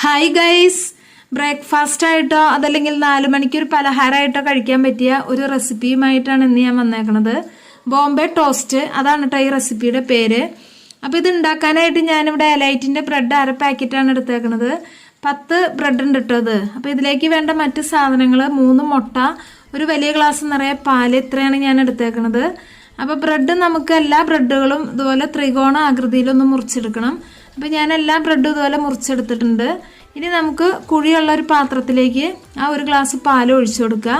Hi guys breakfast ആയിട്ടോ അതല്ലെങ്കിൽ നാല് മണിക്കൊരു പലഹാരമായിട്ടോ കഴിക്കാൻ പറ്റിയ ഒരു റെസിപ്പിയുമായിട്ടാണ് ഇന്ന് ഞാൻ വന്നേക്കണത്. ബോംബെ ടോസ്റ്റ് അതാണ് കേട്ടോ ഈ റെസിപ്പിയുടെ പേര്. അപ്പോൾ ഇത് ഉണ്ടാക്കാനായിട്ട് ഞാനിവിടെ എലൈറ്റിന്റെ ബ്രെഡ് അര പാക്കറ്റാണ് എടുത്തേക്കണത്. പത്ത് ബ്രെഡ് ഉണ്ട് കേട്ടോ അത് അപ്പോൾ ഇതിലേക്ക് വേണ്ട മറ്റ് സാധനങ്ങൾ മൂന്ന് മുട്ട ഒരു വലിയ ഗ്ലാസ് നിറയെ പാൽ ഇത്രയാണ് ഞാൻ എടുത്തേക്കണത്. അപ്പോൾ ബ്രെഡ് നമുക്ക് എല്ലാ ബ്രെഡുകളും ഇതുപോലെ ത്രികോണ ആകൃതിയിലൊന്ന് മുറിച്ചെടുക്കണം. അപ്പോൾ ഞാൻ എല്ലാ ബ്രെഡും ഇതുപോലെ മുറിച്ചെടുത്തിട്ടുണ്ട്. ഇനി നമുക്ക് കുഴിയുള്ള ഒരു പാത്രത്തിലേക്ക് ആ ഒരു ഗ്ലാസ് പാൽ ഒഴിച്ചു കൊടുക്കുക.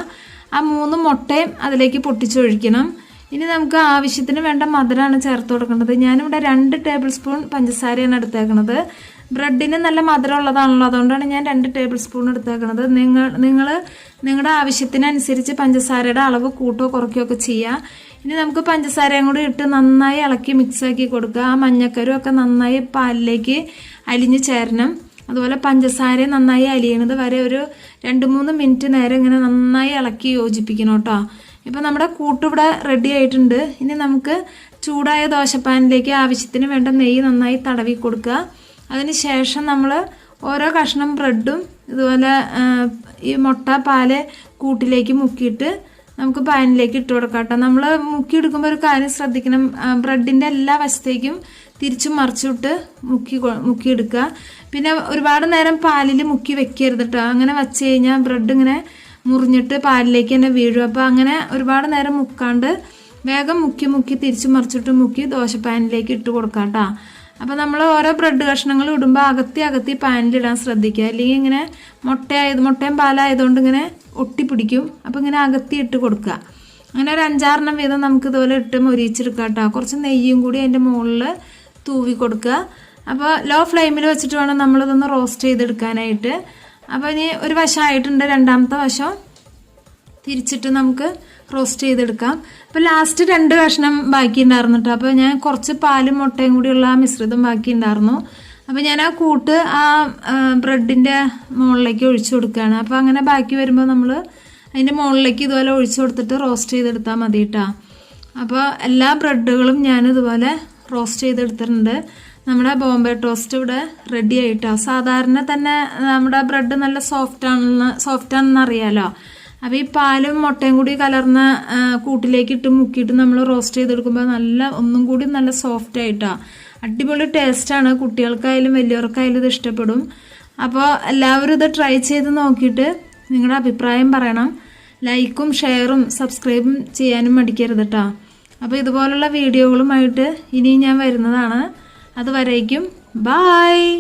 ആ മൂന്ന് മുട്ടയും അതിലേക്ക് പൊട്ടിച്ചൊഴിക്കണം. ഇനി നമുക്ക് ആവശ്യത്തിന് വേണ്ട മധുരമാണ് ചേർത്ത് കൊടുക്കേണ്ടത്. ഞാനിവിടെ രണ്ട് ടേബിൾ സ്പൂൺ പഞ്ചസാരയാണ് എടുത്തേക്കണത്. ബ്രെഡിന് നല്ല മധുരം ഉള്ളതാണല്ലോ അതുകൊണ്ടാണ് ഞാൻ രണ്ട് ടേബിൾ സ്പൂൺ എടുത്തേക്കുന്നത് നിങ്ങൾ നിങ്ങൾ നിങ്ങളുടെ ആവശ്യത്തിനനുസരിച്ച് പഞ്ചസാരയുടെ അളവ് കൂട്ടോ കുറയ്ക്കുകയോ ഒക്കെ ചെയ്യുക ഇനി നമുക്ക് പഞ്ചസാരയും കൂടി ഇട്ട് നന്നായി ഇളക്കി മിക്സാക്കി കൊടുക്കുക. ആ മഞ്ഞക്കരും ഒക്കെ നന്നായി പാലിലേക്ക് അലിഞ്ഞ് ചേരണം. അതുപോലെ പഞ്ചസാര നന്നായി അലിയണത് വരെ ഒരു രണ്ട് മൂന്ന് മിനിറ്റ് നേരം ഇങ്ങനെ നന്നായി ഇളക്കി യോജിപ്പിക്കണം കേട്ടോ. ഇപ്പം നമ്മുടെ കൂട്ടിവിടെ റെഡി ആയിട്ടുണ്ട്. ഇനി നമുക്ക് ചൂടായ ദോശപ്പാനിലേക്ക് ആവശ്യത്തിന് വേണ്ട നെയ്യ് നന്നായി തടവി കൊടുക്കുക. അതിന് ശേഷം നമ്മൾ ഓരോ കഷ്ണം ബ്രെഡും ഇതുപോലെ ഈ മുട്ട പാൽ കൂട്ടിലേക്ക് മുക്കിയിട്ട് നമുക്ക് പാനിലേക്ക് ഇട്ട് കൊടുക്കാം കേട്ടോ. നമ്മൾ മുക്കിയെടുക്കുമ്പോൾ ഒരു കാര്യം ശ്രദ്ധിക്കണം. ബ്രെഡിന്റെ എല്ലാ വശത്തേക്കും തിരിച്ചു മറിച്ചിട്ട് മുക്കി മുക്കിയെടുക്കുക. പിന്നെ ഒരുപാട് നേരം പാലിൽ മുക്കി വെക്കരുത് കേട്ടോ. അങ്ങനെ വെച്ച് കഴിഞ്ഞാൽ ബ്രെഡ് ഇങ്ങനെ മുറിഞ്ഞിട്ട് പാലിലേക്ക് തന്നെ വീഴും. അപ്പോൾ അങ്ങനെ ഒരുപാട് നേരം മുക്കാണ്ട് വേഗം മുക്കി മുക്കി തിരിച്ചു മറിച്ചിട്ട് മുക്കി ദോശപ്പാനിലേക്ക് ഇട്ട് കൊടുക്കാം കേട്ടോ. അപ്പോൾ നമ്മൾ ഓരോ ബ്രെഡ് കഷ്ണങ്ങൾ ഇടുമ്പോൾ അകത്തി അകത്തി പാനിലിടാൻ ശ്രദ്ധിക്കുക. അല്ലെങ്കിൽ ഇങ്ങനെ മുട്ടയായത് മുട്ടയും പാലായതുകൊണ്ട് ഇങ്ങനെ ഒട്ടിപ്പിടിക്കും. അപ്പോൾ ഇങ്ങനെ അകത്തി ഇട്ട് കൊടുക്കുക. അങ്ങനെ ഒരു അഞ്ചാറെണ്ണം വീതം നമുക്ക് ഇതുപോലെ ഇട്ട് മൊരിയിച്ചെടുക്കുക കേട്ടോ. കുറച്ച് നെയ്യും കൂടി അതിന്റെ മുകളിൽ തൂവി കൊടുക്കുക. അപ്പോൾ ലോ ഫ്ലെയിമിൽ വെച്ചിട്ട് വേണം നമ്മളിതൊന്ന് റോസ്റ്റ് ചെയ്തെടുക്കാനായിട്ട്. അപ്പോൾ ഇനി ഒരു വശമായിട്ടുണ്ട് രണ്ടാമത്തെ വശം. തിരിച്ചിട്ട് നമുക്ക് റോസ്റ്റ് ചെയ്തെടുക്കാം. അപ്പോൾ ലാസ്റ്റ് രണ്ട് കഷ്ണം ബാക്കി ഉണ്ടായിരുന്നു കേട്ടോ അപ്പോൾ ഞാൻ കുറച്ച് പാലും മുട്ടയും കൂടിയുള്ള മിശ്രിതം ബാക്കി ഉണ്ടായിരുന്നു അപ്പോൾ ഞാൻ ആ കൂട്ട് ആ ബ്രെഡിന്റെ മുകളിലേക്ക് ഒഴിച്ചു കൊടുക്കുകയാണ്. അപ്പോൾ അങ്ങനെ ബാക്കി വരുമ്പോൾ നമ്മൾ അതിന്റെ മുകളിലേക്ക് ഇതുപോലെ ഒഴിച്ചു കൊടുത്തിട്ട് റോസ്റ്റ് ചെയ്തെടുത്താൽ മതി കേട്ടോ അപ്പോൾ എല്ലാ ബ്രെഡുകളും ഞാൻ ഇതുപോലെ റോസ്റ്റ് ചെയ്തെടുത്തിട്ടുണ്ട്. നമ്മുടെ ബോംബെ ടോസ്റ്റ് ഇവിടെ റെഡി ആയിട്ടോ. സാധാരണ തന്നെ നമ്മുടെ ബ്രെഡ് നല്ല സോഫ്റ്റ് ആണെന്ന് സോഫ്റ്റ് ആണെന്ന് അറിയാലോ അപ്പോൾ ഈ പാലും മുട്ടയും കൂടി കലർന്ന കൂട്ടിലേക്ക് ഇട്ട് മുക്കിയിട്ട് നമ്മൾ റോസ്റ്റ് ചെയ്തെടുക്കുമ്പോൾ നല്ല ഒന്നും കൂടി നല്ല സോഫ്റ്റ് ആയിട്ടാ. അടിപൊളി ടേസ്റ്റാണ് കുട്ടികൾക്കായാലും വലിയവർക്കായാലും ഇത് ഇഷ്ടപ്പെടും. അപ്പോൾ എല്ലാവരും ഇത് ട്രൈ ചെയ്ത് നോക്കിയിട്ട് നിങ്ങളുടെ അഭിപ്രായം പറയണം. ലൈക്കും ഷെയറും സബ്സ്ക്രൈബും ചെയ്യാനും മടിക്കരുത് കേട്ടോ അപ്പോൾ ഇതുപോലുള്ള വീഡിയോകളുമായിട്ട് ഇനിയും ഞാൻ വരുന്നതാണ്. അതുവരേക്കും ബായ്